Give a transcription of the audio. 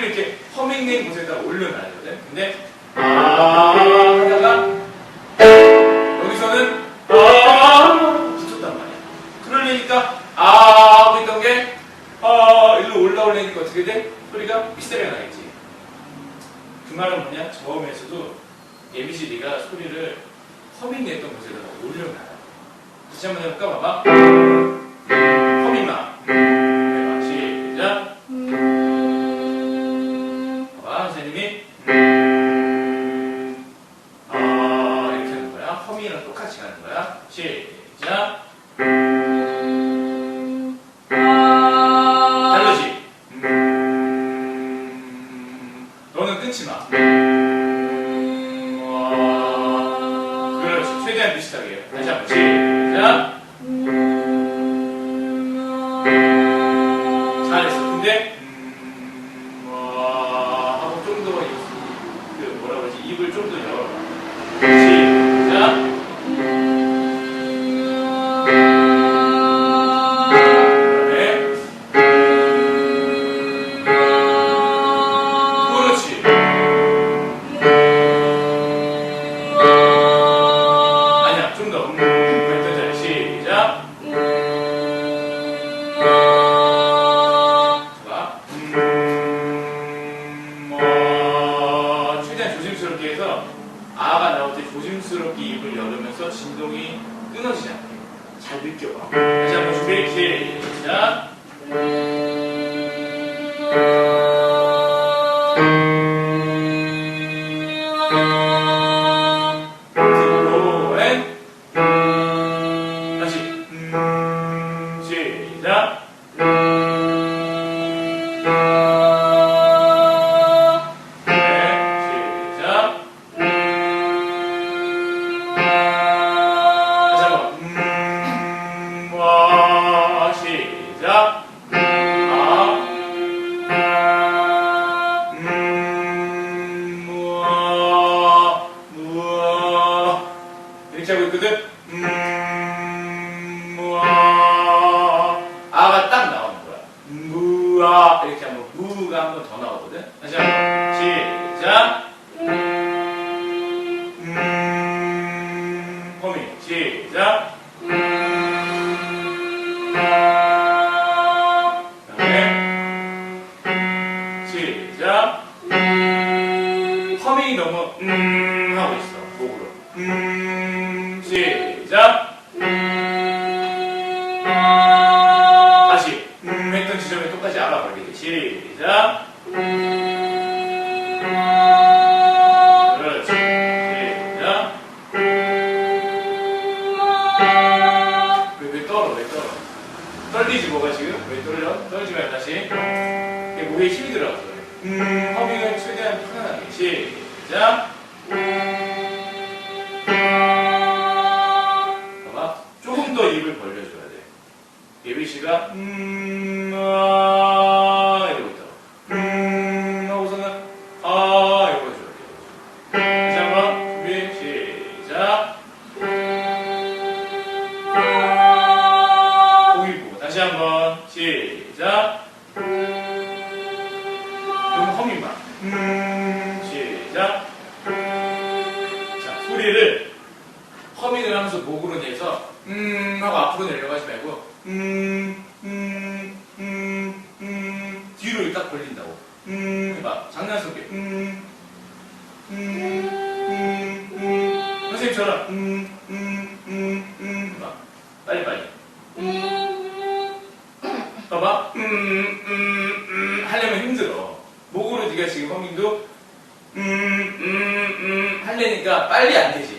소리를 이렇게 허밍된 곳에다 올려놔야 되거든. 근데 아 하다가 여기서는 아 붙었단 말이야. 그러려니까 아 하고 있던 게 아, 일로 올라오려니까 어떻게 돼? 소리가 삐스레가 나겠지. 그 말은 뭐냐? 저음에서도 ABCD가 소리를 허밍 냈던 곳에다가 올려놔요. 다시 한번 해볼까? 봐봐. 최대한 비슷하게. 다시 한번 시작. 아가 나올 때 조심스럽게 입을 열으면서 진동이 끊어지지 않게 잘 느껴봐. 다시 한번 준비 시작. 음, 시작. 아. 이렇게 하면 무가 한 번 더 나오거든. 다시 한번 시작. 음, 허밍 시작. 그다음에 시작. 허밍이 너무 음 하고 있어 목으로. 음 똑같이 알아버리게 시작. 그렇지. 시작. 왜, 왜 떨어? 왜 떨어? 떨리지 뭐가 지금? 왜 떨려? 떨지 말고 다시. 목에 힘이 들어가서 그래. 음, 허밍을 최대한 편안하게. 시작. 봐봐. 조금 더 입을 벌려줘야 돼. 예비 씨가 음, 아, 시작. 그럼 허밍만. 음, 시작. 자, 소리를 허밍을 하면서 목으로 내서 음 하고 앞으로 내려가지 말고 음, 음, 음, 음 뒤로 딱 벌린다고. 음 해봐. 장난스럽게. 음, 음, 음, 음. 선생님처럼 음, 음, 음, 음 해봐. 빨리 빨리. 봐봐. 음, 음, 음, 하려면 힘들어. 목으로 네가 지금 허밍도 음, 음, 음, 하려니까 빨리 안 되지.